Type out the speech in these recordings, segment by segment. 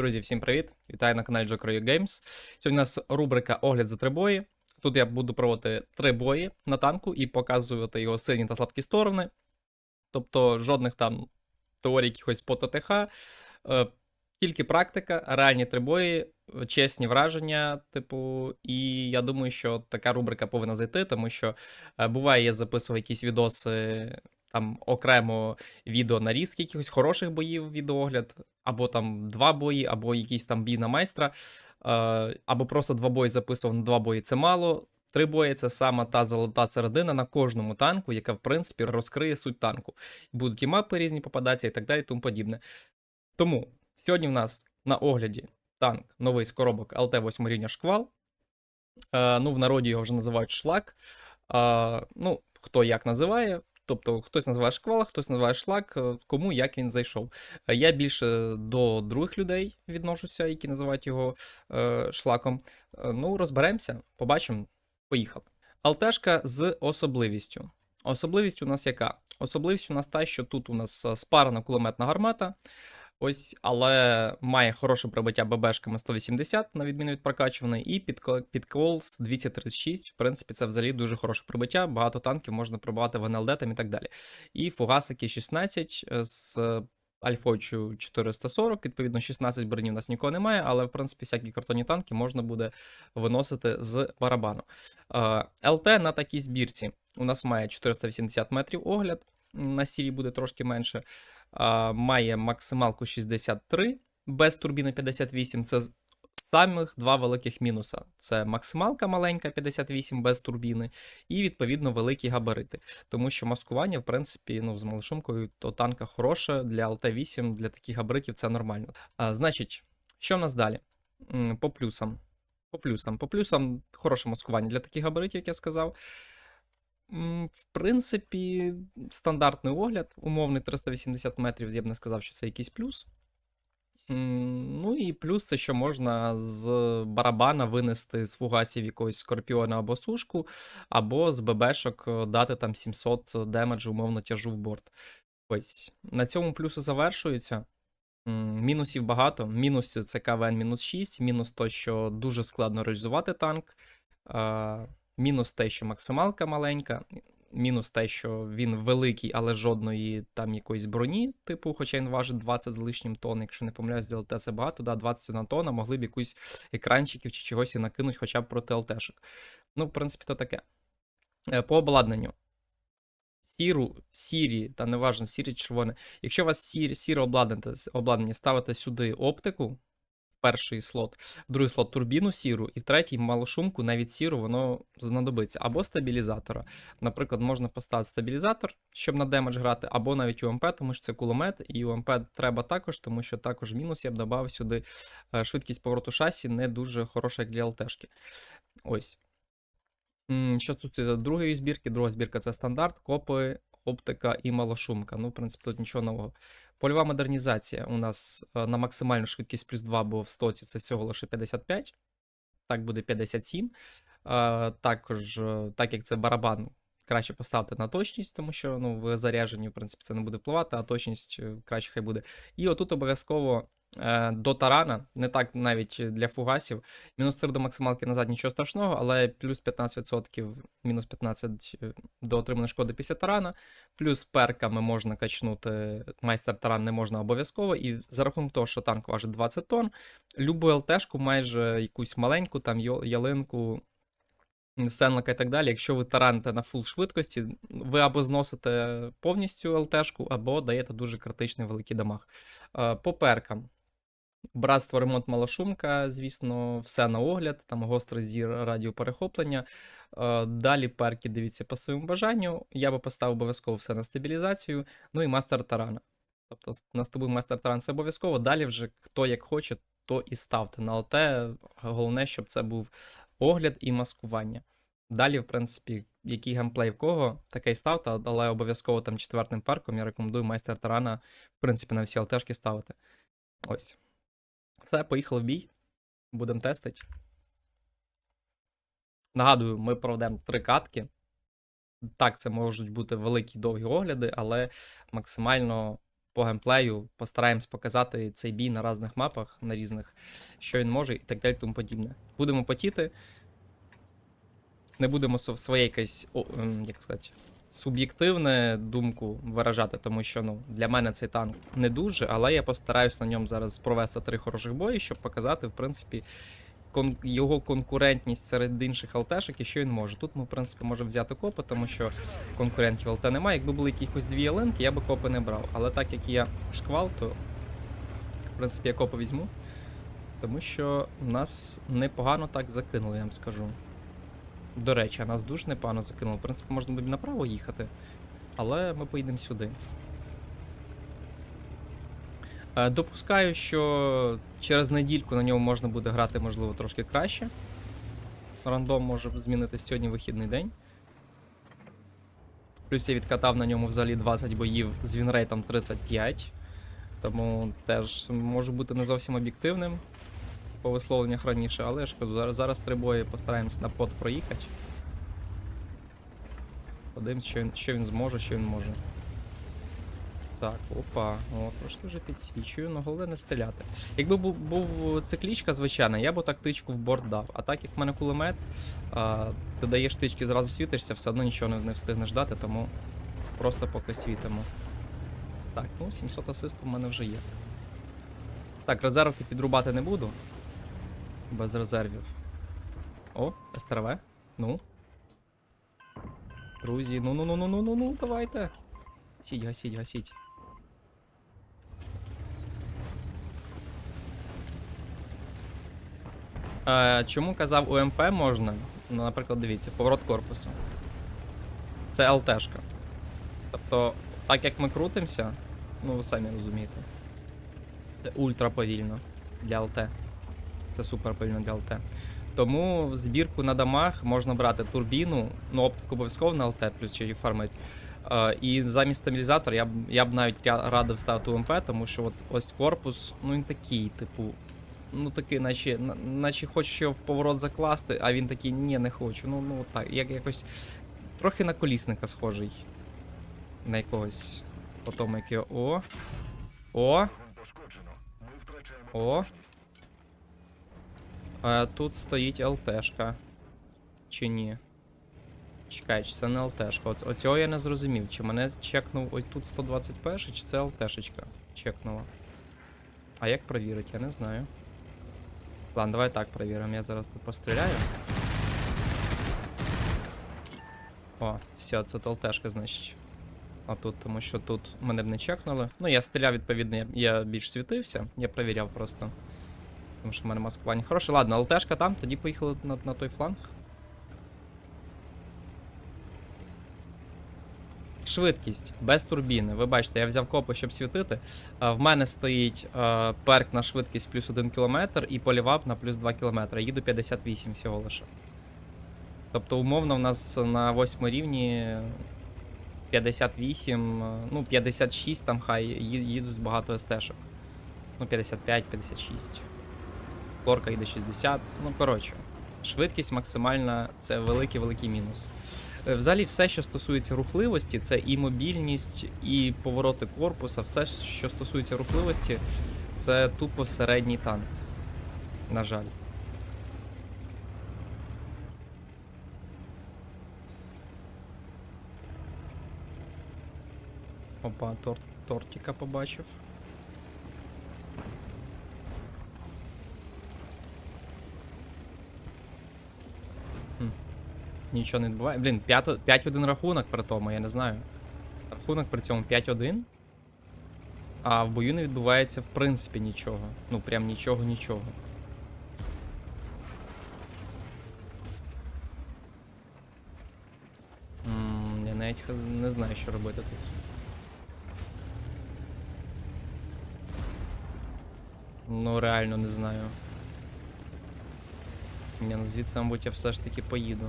Друзі, всім привіт! Вітаю на каналі Joker Games. Сьогодні у нас рубрика Огляд за три бої. Тут я буду проводити три бої на танку і показувати його сильні та слабкі сторони. Тобто жодних там теорій якихось по ТТХ. Е, тільки практика, реальні три бої, чесні враження, типу, і я думаю, що така рубрика повинна зайти, тому що е, буває, я записував якісь відоси. Там окремо відео нарізки якихось хороших боїв, відеогляд, або там два бої, або якийсь там бій на майстра, е, або просто два бої записував на два бої це мало. Три бої це сама та золота середина на кожному танку, яка, в принципі, розкриє суть танку. Будуть і мапи різні попадатися і так далі, тому подібне. Тому сьогодні в нас на огляді танк новий з коробок ЛТ 8 рівня шквал. Е, ну, в народі його вже називають шлак. Е, ну, хто як називає. Тобто хтось називає шквала, хтось називає шлак, е, кому як він зайшов. Е, Я більше до других людей відношуся, які називають його е, шлаком. Е, Ну, розберемося, побачимо. Поїхали. Алтешка з особливістю. Особливість у нас яка? Особливість у нас та, що тут у нас спарана кулеметна гармата. Ось, але має хороше прибиття ББшками 180, на відміну від прокачуваної, і підкол, підкол з 236. В принципі, це взагалі дуже хороше прибиття. Багато танків можна пробивати в НЛД там і так далі. І фугасики 16 з Альфочу 440, відповідно, 16 бронів у нас нікого немає, але в принципі всякі картонні танки можна буде виносити з барабану. Е, ЛТ на такій збірці у нас має 480 метрів огляд, на сірі буде трошки менше. Має максималку 63, без турбіни 58. Це самих два великих мінуса: це максималка маленька 58 без турбіни, і відповідно великі габарити. Тому що маскування, в принципі, ну, з малошумкою, то танка хороша для ЛТ-8, для таких габаритів це нормально. А, значить, що в нас далі? По плюсам. По плюсам. По плюсам хороше маскування для таких габаритів, як я сказав. В принципі, стандартний огляд, умовний 380 метрів, я б не сказав, що це якийсь плюс. Ну і плюс це, що можна з барабана винести з фугасів якогось скорпіона або сушку, або з ББшок е, дати там 700 демеджу, умовно тяжу в борт. Ось на цьому плюси завершуються. Мінусів багато. Мінус це КВН мінус 6, мінус то, що дуже складно реалізувати танк. Мінус те, що максималка маленька. Мінус те, що він великий, але жодної там якоїсь броні, типу, хоча він важить 20 з лишнім тонн, якщо не помиляюсь, ЛТ це багато, да, 21 тонна, могли б якусь екранчиків чи чогось і накинуть хоча б проти ЛТшок. Ну, в принципі, то таке. Е, По обладнанню. Сіру, сірі, та неважно, сірі червоне. Якщо у вас сіре обладнання, обладнання ставите сюди оптику, перший слот, в другий слот турбіну сіру, і в третій малошумку, навіть сіру, воно знадобиться. Або стабілізатора. Наприклад, можна поставити стабілізатор, щоб на демедж грати, або навіть УМП, тому що це кулемет, і УМП треба також, тому що також мінус я б додав сюди е, швидкість повороту шасі не дуже хороша, як для ЛТшки. Ось. Що стосується другої збірки, друга збірка це стандарт, копи, оптика і малошумка. Ну, в принципі, тут нічого нового. Польова модернізація у нас е, на максимальну швидкість плюс 2, бо в стоці це всього лише 55. Так буде 57. Е, Також, е, так як це барабан, краще поставити на точність, тому що ну, в зарядженні, в принципі, це не буде впливати, а точність е, краще хай буде. І отут обов'язково до тарана, не так навіть для фугасів. Мінус 3 до максималки назад нічого страшного, але плюс 15%, мінус 15 до отриманої шкоди після тарана, плюс перками можна качнути, майстер таран не можна обов'язково, і за рахунок того, що танк важить 20 тонн, любу ЛТшку, майже якусь маленьку, там ялинку, м, сенлика і так далі, якщо ви тараните на фул швидкості, ви або зносите повністю ЛТшку, або даєте дуже критичний великий дамаг. Е, По перкам. Братство ремонт малошумка, звісно, все на огляд, там гострий зір радіоперехоплення. Е, Далі перки дивіться по своєму бажанню. Я би поставив обов'язково все на стабілізацію. Ну і мастер тарана. Тобто на тобою мастер таран це обов'язково. Далі вже хто як хоче, то і ставте на ЛТ. Головне, щоб це був огляд і маскування. Далі, в принципі, який геймплей в кого, таке й ставте, але обов'язково там четвертим перком я рекомендую майстер тарана, в принципі, на всі ЛТшки ставити. Ось. Все, поїхали в бій. Будемо тестити. Нагадую, ми проведемо три катки. Так, це можуть бути великі довгі огляди, але максимально по геймплею постараємось показати цей бій на різних мапах, на різних, що він може і так далі тому подібне. Будемо потіти. Не будемо со- своє якесь, ем, як сказати, суб'єктивне думку виражати, тому що ну, для мене цей танк не дуже, але я постараюсь на ньому зараз провести три хороших бої, щоб показати, в принципі, кон- його конкурентність серед інших ЛТшок і що він може. Тут ми, в принципі, можемо взяти копи, тому що конкурентів ЛТ немає. Якби були якихось дві ялинки, я би копи не брав. Але так як я шквал, то в принципі я копи візьму. Тому що нас непогано так закинули, я вам скажу. До речі, нас дуже непогано закинуло. В принципі, можна було б направо їхати, але ми поїдемо сюди. Е, Допускаю, що через недільку на ньому можна буде грати, можливо, трошки краще. Рандом може змінитися сьогодні вихідний день. Плюс я відкатав на ньому взагалі 20 боїв з вінрейтом 35. Тому теж можу бути не зовсім об'єктивним по висловленнях раніше, але ж зараз, зараз три бої постараємось на пот проїхати. Подивимось, що він, що він зможе, що він може. Так, опа, о, трошки вже підсвічую, але головне не стріляти. Якби був, був циклічка звичайна, я б так тичку в борт дав. А так як в мене кулемет, а, ти даєш тички, зразу світишся, все одно нічого не, не встигнеш дати, тому просто поки світимо. Так, ну 700 асисту в мене вже є. Так, резервки підрубати не буду. Без резервів. О, СТРВ. Ну. Друзі, ну ну ну ну ну ну ну давайте. Гасіть, гасіть, гасіть. Е, чому казав УМП можна? Ну, наприклад, дивіться, поворот корпусу. Це ЛТшка. Тобто, так як ми крутимося, ну ви самі розумієте. Це ультра повільно для ЛТ. Це супер повільно для ЛТ. Тому в збірку на дамаг можна брати турбіну, ну оптику обов'язково на ЛТ, плюс ще й фармить. Е, і замість стабілізатора я б, я б навіть радив ставити УМП, тому що от ось корпус, ну він такий, типу. Ну такий, наче, на- наче його в поворот закласти, а він такий, ні, не хочу. Ну, ну так, як якось трохи на колісника схожий. На якогось. По тому, як його. О. О. О. Е, тут стоїть ЛТшка. Чи ні? Чекай, чи це не ЛТшка? Оц- оцього я не зрозумів. Чи мене чекнув ось тут 121, чи це ЛТшечка чекнула? А як провірити, я не знаю. Ладно, давай так провіримо. Я зараз тут постріляю. О, все, це ЛТшка, значить. А тут, тому що тут мене б не чекнули. Ну, я стріляв, відповідно, я, я більш світився, я провіряв просто. Тому що в мене маскування. Хороше, ладно, ЛТшка там, тоді поїхали на, на той фланг. Швидкість без турбіни. Ви бачите, я взяв копи, щоб світити. А, в мене стоїть а, перк на швидкість плюс 1 км і полівап на плюс 2 км. Їду 58 всього лише. Тобто, умовно, в нас на 8 рівні 58, е, ну 56 там хай їдуть багато СТ-шок. Ну, 55, 56. Флорка йде 60. Ну, коротше, швидкість максимальна це великий-великий мінус. Е, Взагалі, все, що стосується рухливості, це і мобільність, і повороти корпуса, все, що стосується рухливості, це тупо середній танк. На жаль. Опа, тор тортика побачив. Нічого не відбуває. Блін, 5-1 рахунок при тому, я не знаю. Рахунок при цьому 5-1. А в бою не відбувається в принципі нічого. Ну прям нічого, нічого. М, Я навіть не знаю, що робити тут. Ну, реально не знаю. Ні, ну звідси, мабуть, я все ж таки поїду.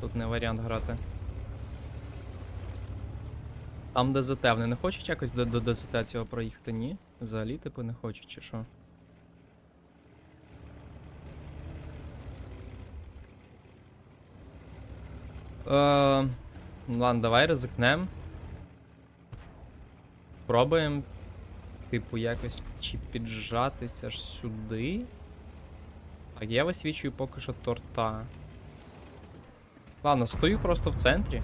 Тут не варіант грати. Там ДЗТ, вони не хочуть якось до, до ДЗТ цього проїхати? Ні? Взагалі, типу, не хочуть, чи що? Е, ладно, давай ризикнем. Пробуємо, типу, якось чи піджатися аж сюди. Так, я висвічую поки що торта. Ладно, стою просто в центрі.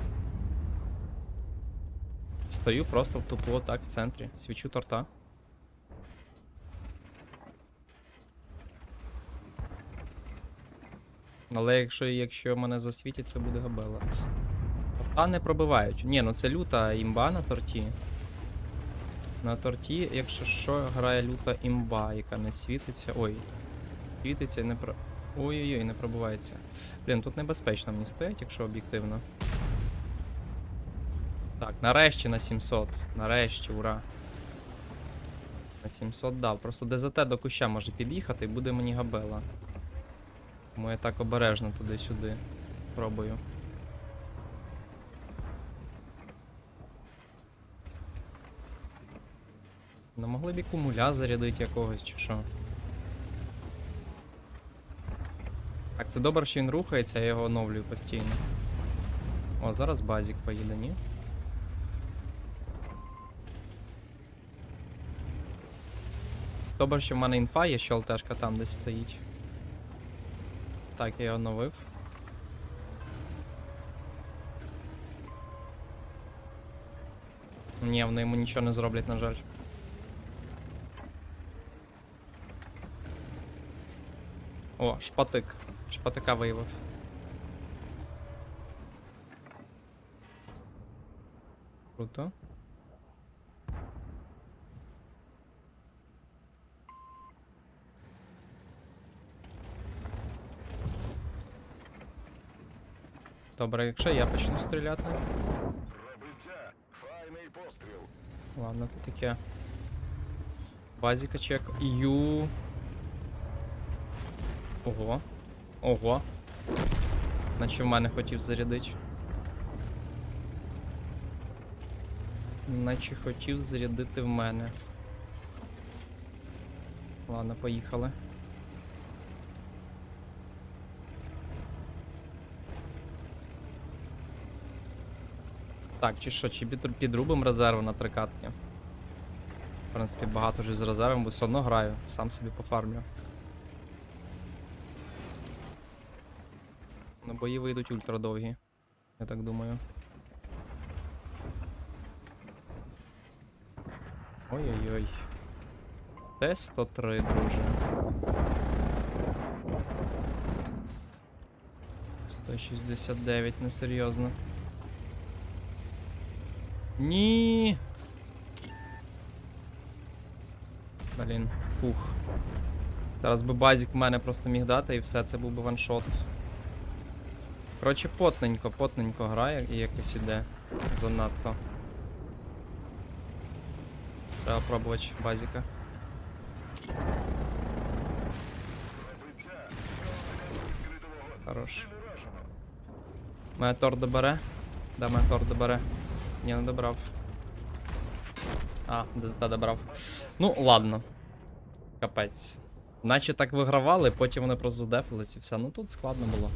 Стою просто в тупо так в центрі. Свічу торта. Але якщо, якщо мене засвітять, це буде габела. Торта не пробивають. Ні, ну це люта імба на торті. На торті, якщо що, грає люта імба, яка не світиться. Ой. Світиться і не про. Ой-ой-ой, не пробувається. Блін, тут небезпечно мені стоять, якщо об'єктивно. Так, нарешті на 700. Нарешті, ура. На 700 дав. Просто ДЗТ до куща може під'їхати і буде мені габела. Тому я так обережно туди-сюди пробую. Не могли б і кумуля зарядити якогось чи що. Це добре, що він рухається, я його оновлюю постійно. О, зараз базік поїде, ні? Добре, що в мене інфа є, що ЛТшка там десь стоїть. Так, я його оновив. Ні, вони йому нічого не зроблять, на жаль. О, шпатик. Шпатика виявив. Круто. Добре, якщо я почну стріляти. Пробиття. Файний постріл. Ладно, це таке. Базіка чек. Ю. Ого. Ого. Наче в мене хотів зарядити. Наче хотів зарядити в мене. Ладно, поїхали. Так, чи що, чи під, підрубимо резерви на три катки? В принципі, багато ж з резервом, бо все одно граю, сам собі пофармлю. Бої вийдуть ультра довгі. Я так думаю. Ой-ой-ой. Т-103, друже. 169, несерйозно. Ні. Блін, фух. Зараз би базік в мене просто міг дати і все, це був би ваншот. Коротше, потненько, потненько грає і якось іде занадто. Треба пробувати базіка. Хорош. Моя тор добере. Да, моя тор добере. Ні, не добрав. А, ДЗТ добрав. Ну, ладно. Капець. Наче так вигравали, потім вони просто задефились і все. Ну тут складно було.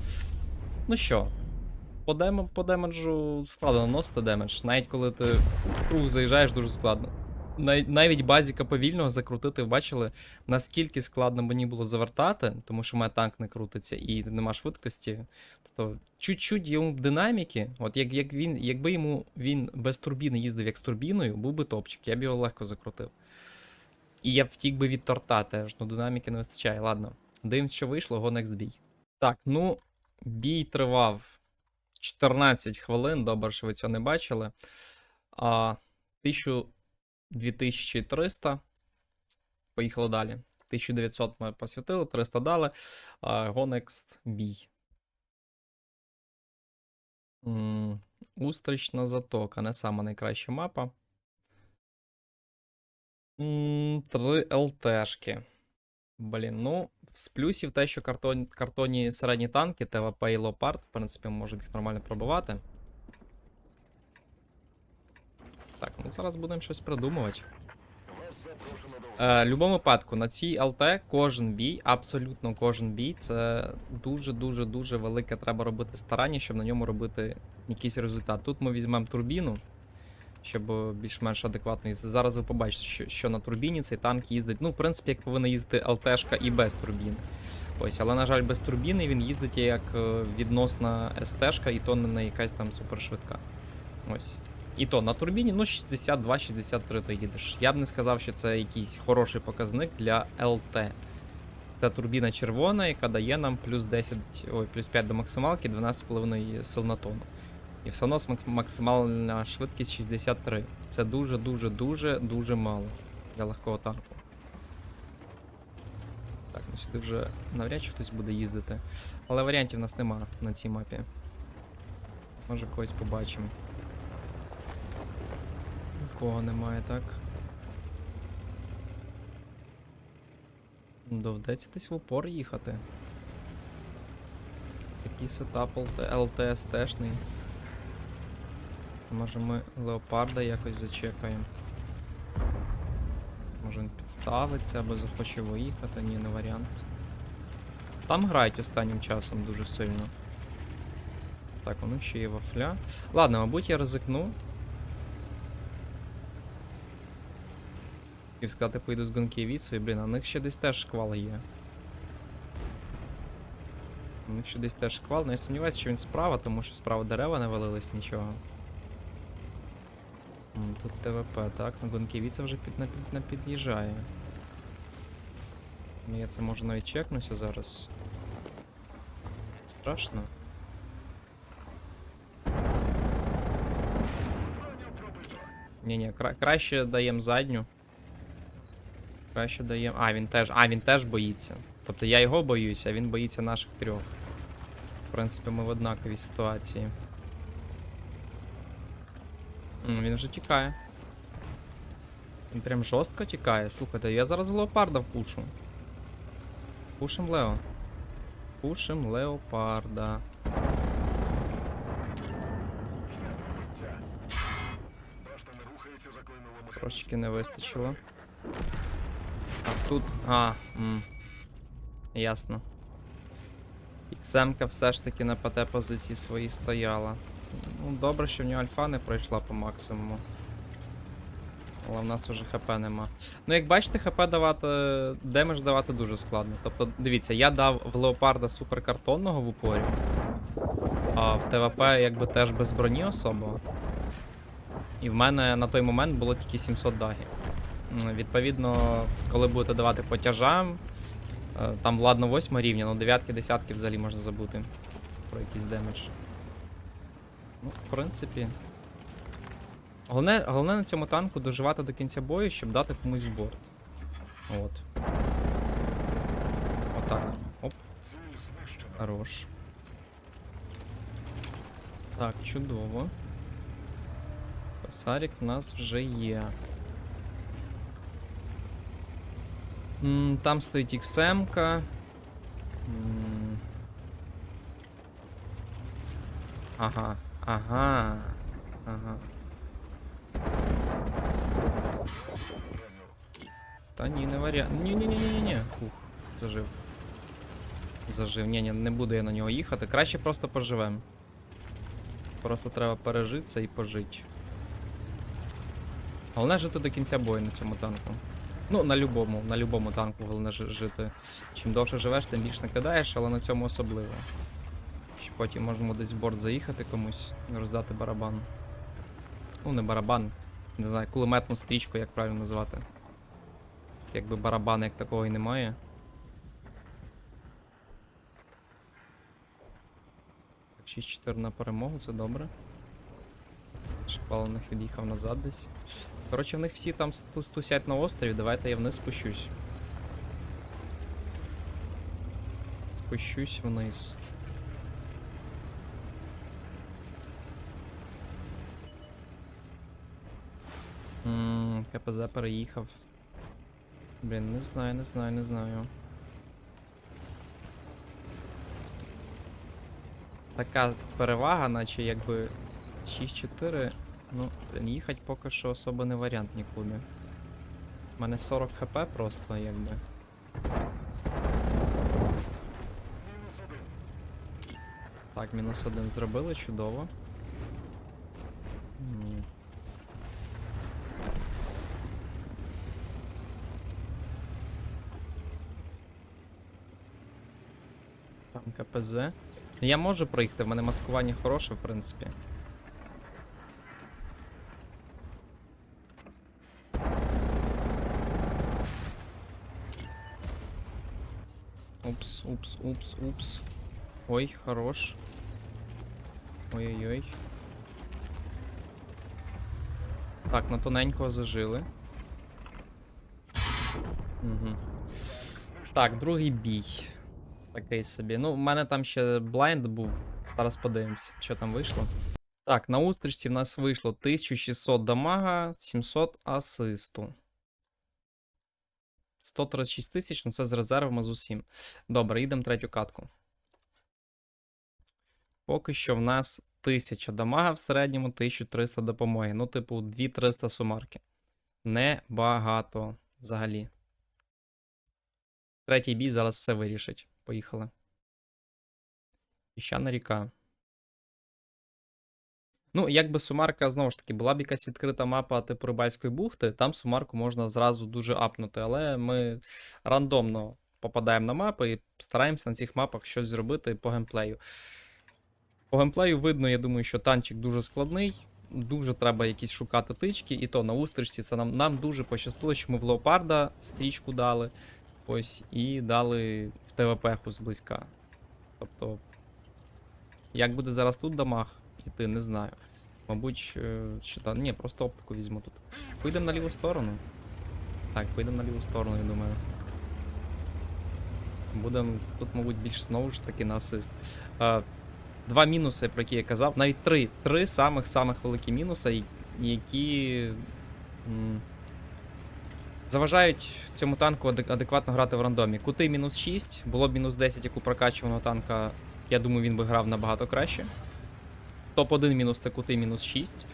Ну що, по, дем... по демеджу складно наносити демедж. Навіть коли ти в круг заїжджаєш, дуже складно. Най... Навіть базіка повільного закрутити, бачили, наскільки складно мені було завертати, тому що у мене танк не крутиться і нема швидкості. Тобто, чуть-чуть йому динаміки, от як, як він, якби йому він без турбіни їздив як з турбіною, був би топчик, я б його легко закрутив. І я втік би від торта теж, ну динаміки не вистачає. Ладно. Дивимось, що вийшло, го next бій. Так, ну, бій тривав 14 хвилин, добре, що ви цього не бачили. А, 1000 2300. Поїхали далі. 1900 ми посвятили, 300 дали. А, Go бій. М, Устрична затока, не сама найкраща мапа. М, Три ЛТшки. Блін, ну, з плюсів те, що картон, картонні середні танки, ТВП і Лопард, в принципі, можемо їх нормально пробивати. Так, ну зараз будемо щось придумувати. Е, в випадку на цій ЛТ кожен бій, абсолютно кожен бій, це дуже-дуже дуже велике треба робити старання, щоб на ньому робити якийсь результат. Тут ми візьмемо турбіну. Щоб е, більш-менш адекватно їздити. Зараз ви побачите, що, на турбіні цей танк їздить. Ну, в принципі, як повинна їздити ЛТшка і без турбіни. Ось, але, на жаль, без турбіни він їздить як е, відносна СТшка, і то не на якась там супершвидка. Ось. І то на турбіні, ну, 62-63 ти їдеш. Я б не сказав, що це якийсь хороший показник для ЛТ. Це турбіна червона, яка дає нам плюс 10, ой, плюс 5 до максималки, 12,5 сил на тонну. І все одно максимальна швидкість 63. Це дуже, дуже, мало для легкого танку. Так, ну сюди вже навряд чи хтось буде їздити. Але варіантів в нас нема на цій мапі. Може когось побачимо. Нікого немає, так. Доведеться десь в упор їхати. Такий сетап ЛТ, ЛТСТшний. Може ми леопарда якось зачекаємо. Може він підставиться або захоче виїхати, ні, не варіант. Там грають останнім часом дуже сильно. Так, у них ще є вафля. Ладно, мабуть, я ризикну. І сказати, поїду з Гонківіцею, блін, а у них ще десь теж шквал є. У них ще десь теж шквал, але я сумніваюся, що він справа, тому що справа дерева не валились нічого. Тут ТВП, так, на Гонківіця вже під, на, під, на під'їжджає. Ну, Я це можу навіть чекнуся зараз. Страшно. Ні-ні, кра- краще даємо задню. Краще даємо. А, він теж. А, він теж боїться. Тобто я його боюся, а він боїться наших трьох. В принципі, ми в однаковій ситуації. Він вже тікає. Він прям жорстко тікає. Слухайте, я зараз леопарда впушу. Пушим Лео. Пушим леопарда. Трошечки не вистачило. А тут. А, м. Ясно. Іксемка все ж таки на ПТ позиції своїй стояла. Ну, добре, що в нього альфа не пройшла по максимуму. Але в нас уже ХП нема. Ну, як бачите, ХП давати. Демедж давати дуже складно. Тобто, дивіться, я дав в леопарда суперкартонного в упорі. А в ТВП якби теж без броні особо. І в мене на той момент було тільки 700 дагів. Відповідно, коли будете давати по тяжам, е, там ладно 8 рівня, ну дев'ятки, десятки взагалі можна забути про якийсь демедж. Ну, в принципі. Головне, головне на цьому танку доживати до кінця бою, щоб дати комусь борт. От. Отак. Оп. Хорош. Так, чудово. Косарік в нас вже є. Там стоїть XM-ка. Ага, ага. Ага. Та ні, не варіант. Ні-ні-ні-ні-ні. Ух, зажив. Зажив. Ні, ні, не буду я на нього їхати. Краще просто поживем. Просто треба пережитися і пожити. Головне жити до кінця бою на цьому танку. Ну, на любому, на любому танку головне жити. Чим довше живеш, тим більше накидаєш, але на цьому особливо. Ще потім можемо десь в борт заїхати комусь роздати барабан. Ну, не барабан, не знаю, кулеметну стрічку, як правильно назвати. Якби барабана як такого і немає. Так, 6-4 на перемогу, це добре. Шквал у них від'їхав назад десь. Коротше, в них всі там стусять на острові, давайте я вниз спущусь. Спущусь вниз. КПЗ переїхав. Блін, не знаю, не знаю, не знаю. Така перевага, наче якби 6-4. Ну, блін, їхати поки що особо не варіант нікуди. У мене 40 хп просто, якби. Так, мінус один зробили, чудово. М. КПЗ. Я можу проїхати, в мене маскування хороше, в принципі. Упс, упс, упс, упс. Ой, хорош. Ой-ой-ой. Так, на тоненького зажили. Угу. Так, другий бій. Такий собі. Ну, в мене там ще блайнд був. Зараз подивимось, що там вийшло. Так, на устрічці в нас вийшло 1600 дамага, 700 асисту. 136 тисяч, ну це з резервами з усім. Добре, їдемо третю катку. Поки що в нас 1000 дамага в середньому, 1300 допомоги. Ну, типу, 2300 сумарки. Небагато взагалі. Третій бій зараз все вирішить. Поїхали. Піщана ріка. Ну, якби сумарка, знову ж таки, була б якась відкрита мапа типу Рибальської бухти, там сумарку можна зразу дуже апнути, але ми рандомно попадаємо на мапи і стараємося на цих мапах щось зробити по геймплею. По геймплею видно, я думаю, що танчик дуже складний, дуже треба якісь шукати тички, і то на устрічці це нам, нам дуже пощастило, що ми в леопарда стрічку дали. Ось, і дали в ТВП-ху зблизька. Тобто, як буде зараз тут дамаг іти, не знаю. Мабуть, е, що там. Ні, просто оптику візьму тут. Поїдемо на ліву сторону. Так, поїдемо на ліву сторону, я думаю. Будемо тут, мабуть, більш знову ж таки на асист. Е, Два мінуси, про які я казав, навіть три. Три самих-самих великі мінуси, які. Заважають цьому танку адекватно грати в рандомі. Кути мінус 6, було б мінус 10, як у прокачуваного танка. Я думаю, він би грав набагато краще. Топ-1 мінус це кути мінус 6.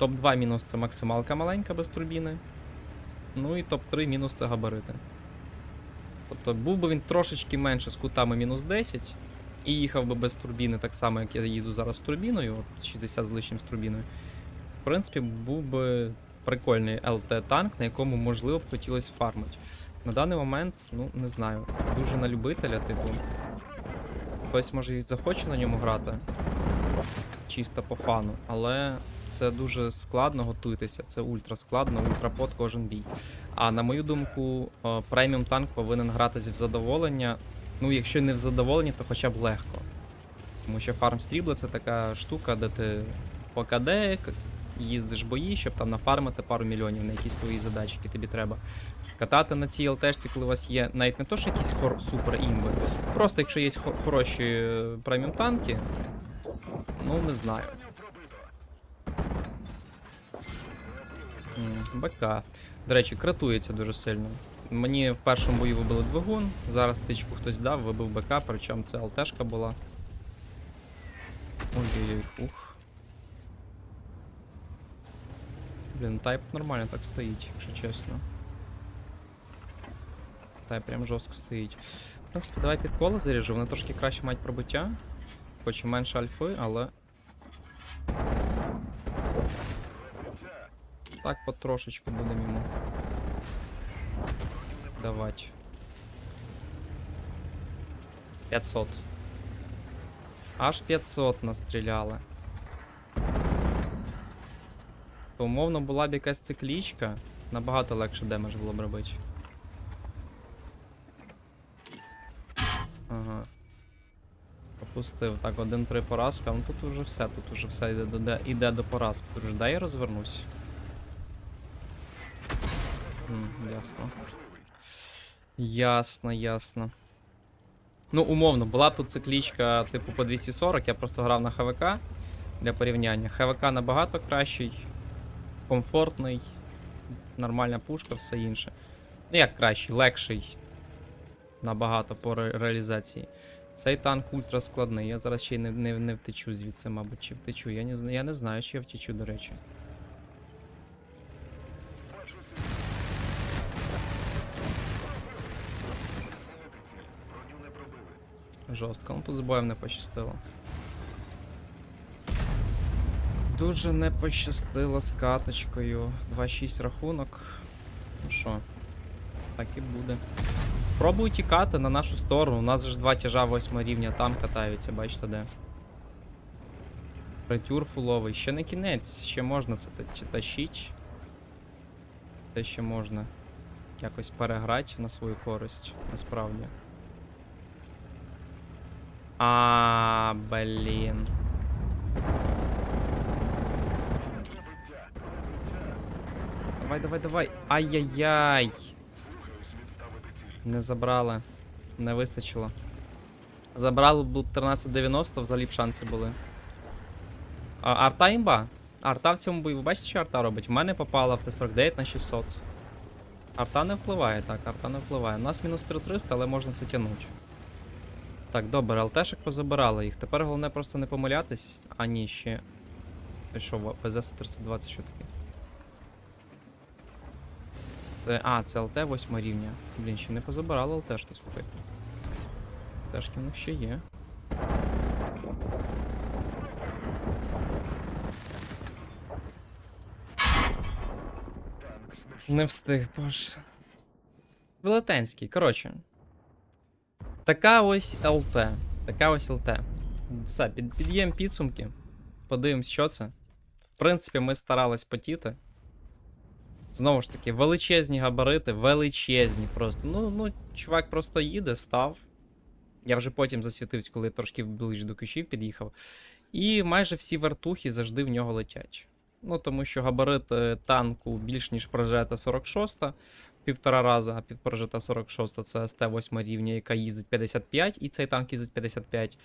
Топ-2 мінус це максималка маленька без турбіни. Ну і топ-3 мінус це габарити. Тобто був би він трошечки менше з кутами мінус 10 і їхав би без турбіни, так само, як я їду зараз з турбіною, от 60 з лишнім з турбіною. В принципі, був би прикольний ЛТ-танк, на якому, можливо, б хотілося фармити. На даний момент, ну, не знаю, дуже на любителя, типу. Хтось може і захоче на ньому грати. Чисто по фану, але це дуже складно, готуйтеся. Це ультра складно, ультрапод кожен бій. А на мою думку, е, преміум танк повинен гратися в задоволення. Ну, якщо не в задоволенні, то хоча б легко. Тому що фарм стрібла це така штука, де ти по КД їздиш бої, щоб там нафармити пару мільйонів на якісь свої задачі, які тобі треба. Катати на цій ЛТшці, коли у вас є навіть не то, що якісь хор- супер імби. Просто якщо є хо- хороші е, преміум танки, ну не знаю. БК. До речі, кратується дуже сильно. Мені в першому бою вибили двигун, зараз тичку хтось дав, вибив БК, причому це ЛТшка була. Ой-ой-ой, фух. Блін, тайп нормально так стоїть, якщо чесно. Тайп прям жорстко стоїть. В принципі, давай під коло заріжу, вони трошки краще мають пробиття. Хоч і менше альфи, але. Так потрошечку будемо йому. Давати. 500. Аж 500 настріляли. То умовно була б якась циклічка, набагато легше демедж було б робити. Ага. Пропустив. Так, один три поразка. Ну тут уже все, тут уже все йде, до- де- йде до поразки. Тут вже дай я розвернусь. Ясно. Ясно, ясно. Ну, умовно, була тут циклічка типу по 240, я просто грав на ХВК для порівняння. ХВК набагато кращий, комфортний, нормальна пушка, все інше. Ну як кращий, легший. Набагато по ре- реалізації. Цей танк ультра складний. Я зараз ще й не, не, не втечу звідси, мабуть, чи втечу. Я не, я не знаю, чи я втечу, до речі. Жорстко. Ну тут з боєм не пощастило. Дуже не пощастило з каточкою. 2-6 рахунок. Ну що, так і буде. Спробуй тікати на нашу сторону. У нас ж два тяжа восьмого рівня там катаються, бачите де. Притюр фуловий. Ще не кінець, ще можна це та- тащить. Це ще можна якось переграти на свою користь, насправді. А, блін. Давай, давай, давай. Ай-яй-яй. Не забрали. Не вистачило. Забрали б 1390, взагалі б шанси були. А, арта імба. Арта в цьому бою. Ви бачите, що арта робить? В мене попала в Т-49 на 600. Арта не впливає, так, арта не впливає. У нас мінус 3300, але можна це тягнути. Так, добре, ЛТшек позабирали їх. Тепер головне просто не помилятись. А ні, ще. Що, ВЗ-132 це що таке? Це, а, це ЛТ 8 рівня. Блін, ще не позабирали ЛТшки, слухайте. ЛТшки в них ще є. Не встиг, боже. Велетенський, коротше. Така ось ЛТ. Така ось ЛТ. Все, під, під'єм підсумки. Подивимось, що це. В принципі, ми старались потіти. Знову ж таки, величезні габарити, величезні просто. Ну, ну, чувак просто їде, став. Я вже потім засвітився, коли трошки ближче до кущів під'їхав. І майже всі вертухи завжди в нього летять. Ну, тому що габарит е, танку більш ніж прожета 46 в півтора рази, а під прожета 46 це СТ-8 рівня, яка їздить 55, і цей танк їздить 55.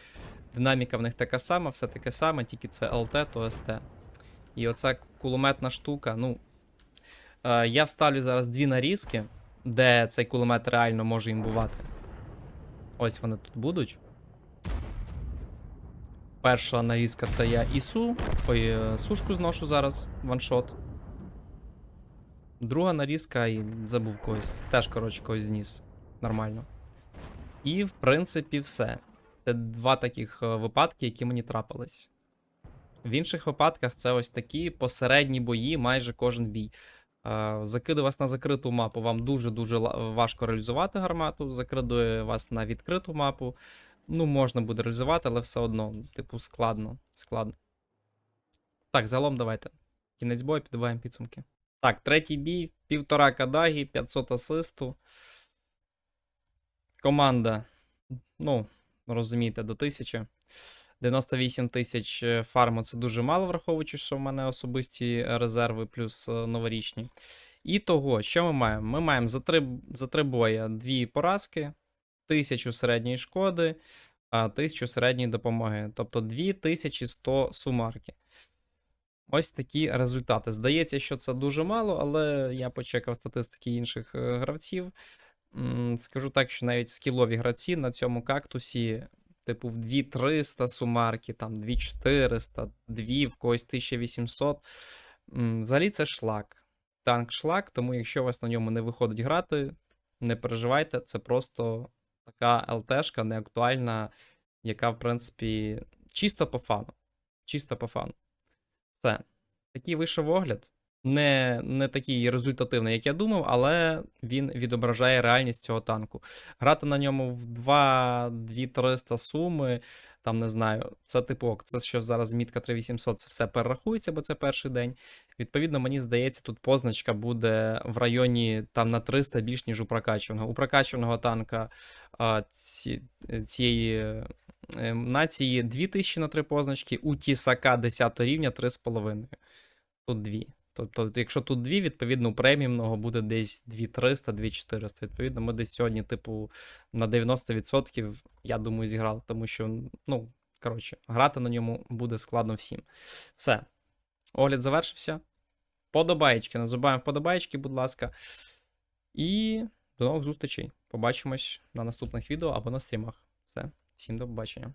Динаміка в них така сама, все таке саме, тільки це ЛТ, то СТ. І оця кулеметна штука, ну. Е, я вставлю зараз дві нарізки, де цей кулемет реально може імбувати. Ось вони тут будуть. Перша нарізка це я ісу. Ой, е, сушку зношу зараз, ваншот. Друга нарізка, і забув когось. Теж, коротше, когось зніс. Нормально. І, в принципі, все. Це два таких е, випадки, які мені трапились. В інших випадках це ось такі посередні бої, майже кожен бій. Е, Закиду вас на закриту мапу, вам дуже-дуже важко реалізувати гармату. Закидує вас на відкриту мапу. Ну, можна буде реалізувати, але все одно, типу, складно. складно. Так, загалом давайте. Кінець бою, підбиваємо підсумки. Так, третій бій, півтора кадагі, 500 асисту. Команда, ну, розумієте, до 1000. 98 тисяч е, фарму це дуже мало, враховуючи, що в мене особисті резерви плюс е, новорічні. І того, що ми маємо? Ми маємо за три, за три боя дві поразки, 1000 середньої шкоди, а 1000 середньої допомоги. Тобто 2100 сумарки. Ось такі результати. Здається, що це дуже мало, але я почекав статистики інших е, гравців. Скажу так, що навіть скілові гравці на цьому кактусі, типу, в 2300 сумарки, там 2400, 2 в когось 1800. Взагалі це шлак. Танк шлак, тому якщо у вас на ньому не виходить грати, не переживайте, це просто така ЛТшка неактуальна, яка, в принципі, чисто по фану. Чисто по фану. Все. Такий вийшов огляд. Не, не такий результативний, як я думав, але він відображає реальність цього танку. Грати на ньому в 2-300 суми, там не знаю, це типок, це що зараз мітка 3800, це все перерахується, бо це перший день. Відповідно, мені здається, тут позначка буде в районі там на 300 більш, ніж у прокачуваного. У прокачуваного танка а, ці, цієї е, нації 2000 на 3 позначки, у Тісака 10 рівня 3,5. Тут 2. Тобто, якщо тут 2, відповідно, у преміумного буде десь 2300, 2400. Відповідно, ми десь сьогодні, типу, на 90%, я думаю, зіграли, тому що, ну, коротше, грати на ньому буде складно всім. Все. Огляд завершився. Подобаєчки. Не забуваємо вподобаєчки, будь ласка. І до нових зустрічей. Побачимось на наступних відео або на стрімах. Все. Всім до побачення.